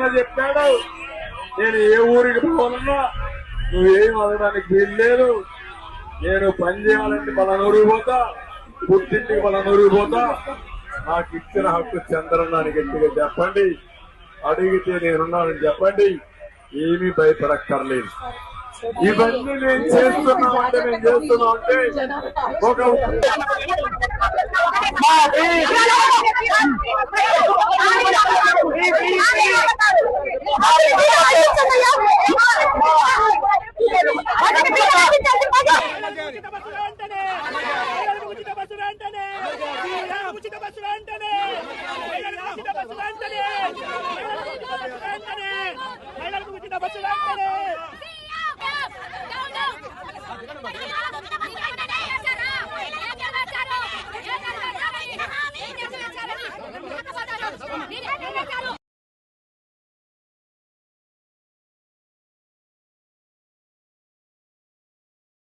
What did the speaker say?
చంద్రన్న చెప్పాడు. నేను ఏ ఊరికి పోవాలన్నా నువ్వేం అడగడానికి వీలు లేదు నేను పని చేయాలంటే పలానూరు పోతా పుట్టింటికి పలానూరు పోతా. నాకు ఇచ్చిన హక్కు చంద్రన్న అని గట్టిగా చెప్పండి. అడిగితే నేనున్నానని చెప్పండి. ఏమీ భయపడక్కర్లేదు. ఇవన్నీ నేను చేస్తున్నామంటే నేను చేస్తున్నామంటే ఒక మా Kita masuk nanti, nih.